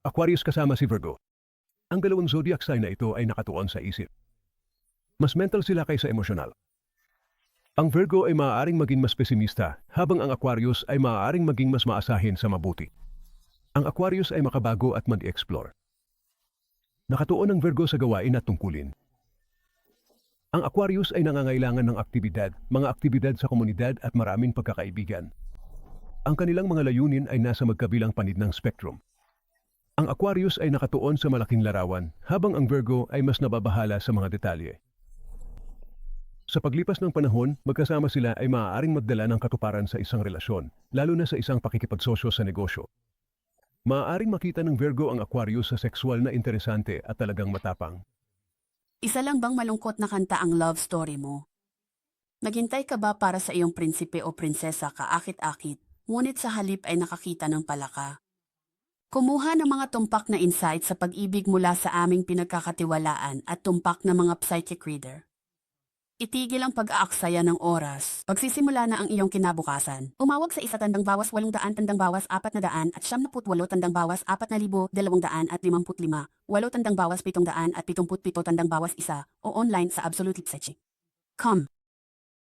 Aquarius kasama si Virgo. Ang dalawang zodiac sign na ito ay nakatuon sa isip. Mas mental sila kaysa emosyonal. Ang Virgo ay maaaring maging mas pesimista, habang ang Aquarius ay maaaring maging mas maasahin sa mabuti. Ang Aquarius ay makabago at mag-explore. Nakatuon ang Virgo sa gawain at tungkulin. Ang Aquarius ay nangangailangan ng aktibidad, mga aktibidad sa komunidad at maraming pagkakaibigan. Ang kanilang mga layunin ay nasa magkabilang panid ng spectrum. Aquarius ay nakatuon sa malaking larawan, habang ang Virgo ay mas nababahala sa mga detalye. Sa paglipas ng panahon, magkasama sila ay maaaring magdala ng katuparan sa isang relasyon, lalo na sa isang pakikipagsosyo sa negosyo. Maaaring makita ng Virgo ang Aquarius sa sexual na interesante at talagang matapang. Isa lang bang malungkot na kanta ang love story mo? Naghintay ka ba para sa iyong prinsipe o prinsesa kaakit-akit, ngunit sa halip ay nakakita ng palaka? Kumuha ng mga tumpak na insight sa pag-ibig mula sa aming pinagkakatiwalaan at tumpak na mga psychic reader. Itigil ang pag-aaksaya ng oras. Pagsisimula na ang iyong kinabukasan. Umawag sa isa tandang bawas walong daan tandang bawas apat na daan at siyam na putwalo tandang bawas apat na libo dalawang daan at limamput lima. Walo tandang bawas pitong daan at pitumput pito tandang bawas isa o online sa Absolute Searching. Come.